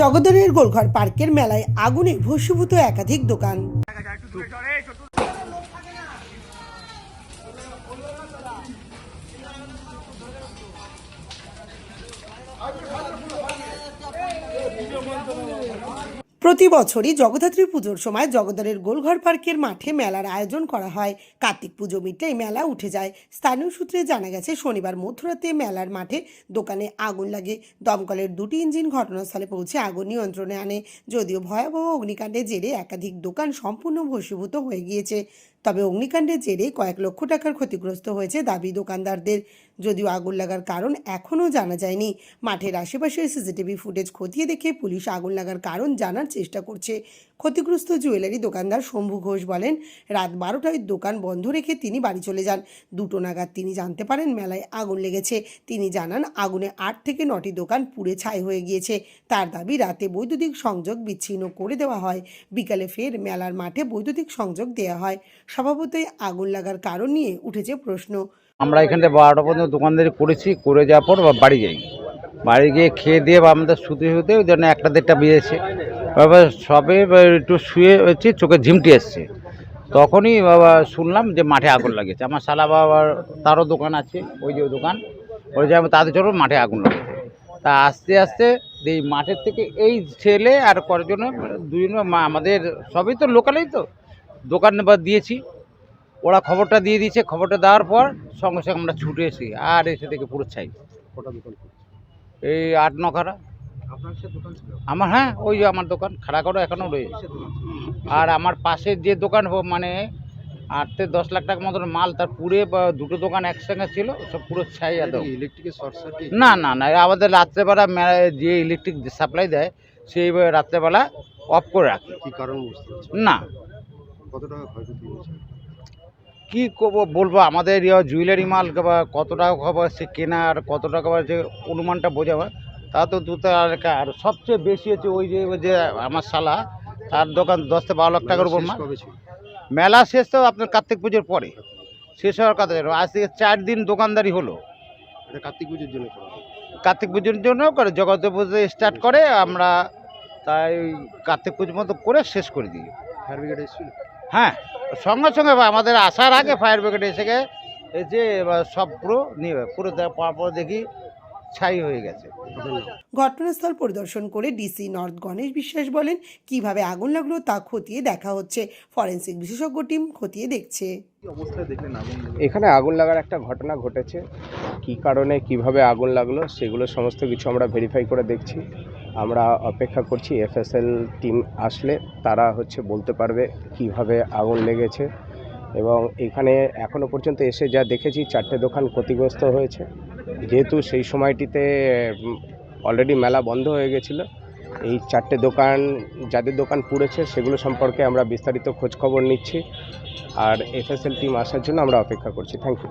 জগদলের গোলঘর পার্কের মেলায় আগুনে ভস্মীভূত একাধিক দোকান। প্রতি বছরই জগদ্ধাত্রী পুজোর সময় জগদ্ধারের গোলঘর পার্কের মাঠে মেলার আয়োজন করা হয়। কার্তিক পুজো মিটলেই মেলা উঠে যায়। স্থানীয় সূত্রে জানা গেছে, শনিবার মধ্যরাতে মেলার মাঠে দোকানে আগুন লাগে। দমকলের দুটি ইঞ্জিন ঘটনাস্থলে পৌঁছে আগুন নিয়ন্ত্রণে আনে। যদিও ভয়াবহ অগ্নিকাণ্ডে জেরে একাধিক দোকান সম্পূর্ণ ভস্মীভূত হয়ে গিয়েছে। তবে অগ্নিকাণ্ডের জেরে কয়েক লক্ষ টাকার ক্ষতিগ্রস্ত হয়েছে দাবি দোকানদারদের। যদিও আগুন লাগার কারণ এখনও জানা যায়নি। মাঠের আশেপাশের সিসিটিভি ফুটেজ খতিয়ে দেখে পুলিশ আগুন লাগার কারণ জানার চেষ্টা করছে। ক্ষতিগ্রস্ত জুয়েলারি দোকানদার শম্ভু ঘোষ বলেন, রাত বারোটায় দোকান বন্ধ রেখে তিনি বাড়ি চলে যান। দুটো নাগাদ তিনি জানতে পারেন মেলায় আগুন লেগেছে। তিনি জানান, আগুনে আট থেকে নটি দোকান পুড়ে ছাই হয়ে গিয়েছে। তার দাবি, রাতে বৈদ্যুতিক সংযোগ বিচ্ছিন্ন করে দেওয়া হয়। বিকালে ফের মেলার মাঠে বৈদ্যুতিক সংযোগ দেওয়া হয়। স্বভাবতই আগুন লাগার কারণ নিয়ে উঠেছে প্রশ্ন। আমরা এখানে বারোটা পর্যন্ত দোকানদারি করেছি, করে যাওয়ার পর বাড়ি যাই বাড়ি গিয়ে খেয়ে দিয়ে বা আমাদের শুতে শুতে ওই জন্য একটা দেড়টা বেজেছে। বাবা সবে একটু শুয়ে হচ্ছে চোখে ঝিমটি এসছে। তখনই বাবা শুনলাম যে মাঠে আগুন লাগিয়েছে আমার শালা বাবার তারও দোকান আছে, ওই যে দোকান। ওই যে তাদের জন্য মাঠে আগুন লাগিয়েছে তা আস্তে আস্তে এই মাঠের থেকে এই ছেলে আর কয়েকজন দুজন মা- আমাদের সবই তো লোকালেই তো। দোকান বা দিয়েছি। ওরা খবরটা দিয়ে দিয়েছে খবরটা দেওয়ার পর সঙ্গে সঙ্গে আমরা ছুটে এসি আর এসে দেখে পুরো ছাই। এই আট নখারা আমার হ্যাঁ ওই যে আমার দোকান খাড়া করো এখনও রয়েছে আর আমার পাশে যে দোকান মানে আট থেকে দশ লাখ টাকার মতন মাল তার পুরে বা দুটো দোকান একসঙ্গে ছিল সব পুরো ছাই শর্ট না না না আমাদের রাত্রেবেলা যে ইলেকট্রিক সাপ্লাই দেয় সেই রাত্রেবেলা অফ করে রাখে। কি কারণ বুঝতে না কত টাকা ক্ষয়ক্ষতি হয়েছে? কি করব বলব? আমাদের জুয়েলারি মাল বা কত টাকা খবর সে কেনা আর কত টাকা সে অনুমানটা বোঝাবে তা তো দু আর সবচেয়ে বেশি হচ্ছে ওই যে ওই যে আমার শালা তার দোকান দশ থেকে বারো লাখ টাকার উপর মাল মেলা। শেষ তো আপনার কার্তিক পুজোর পরে। শেষ হওয়ার কথা। আজ থেকে চার দিন দোকানদারি হলো। এটা কার্তিক পুজোর জন্য কার্তিক পুজোর জন্য করে জগত পুজো স্টার্ট করে আমরা তাই কার্তিক পুজোর মতো করে শেষ করে দিই। ফায়ার ব্রিগেড এসেছিল? হ্যাঁ। সঙ্গে সঙ্গে আমাদের আসার আগে ফায়ার ব্রিগেড এসে গে এসে এবার সব পুরো নিয়ে পুরো দেওয়ার পর পর দেখি ছাই হয়ে গেছে। ঘটনাস্থল পরিদর্শন করে ডিসি নর্থ গণেশ বিশ্বাস বলেন কীভাবে আগুন লাগল তা খতিয়ে দেখা হচ্ছে। ফরেন্সিক বিশেষজ্ঞ টিম খতিয়ে দেখছে। এখানে আগুন লাগার একটা ঘটনা ঘটেছে। কী কারণে কীভাবে আগুন লাগল সেগুলো সমস্ত কিছু আমরা ভেরিফাই করে দেখছি। আমরা অপেক্ষা করছি এফএসএল টিম আসলে তারা হচ্ছে বলতে পারবে কীভাবে আগুন লেগেছে এবং এখানে এখনও পর্যন্ত এসে যা দেখেছি চারটে দোকান ক্ষতিগ্রস্ত হয়েছে। যেহেতু সেই সময়টিতে অলরেডি মেলা বন্ধ হয়ে গেছিল, এই চারটে দোকান, যাদের দোকান পুড়েছে সেগুলো সম্পর্কে আমরা বিস্তারিত খোঁজখবর নিচ্ছি। আর এফএসএল টিম আসার জন্য আমরা অপেক্ষা করছি। Thank you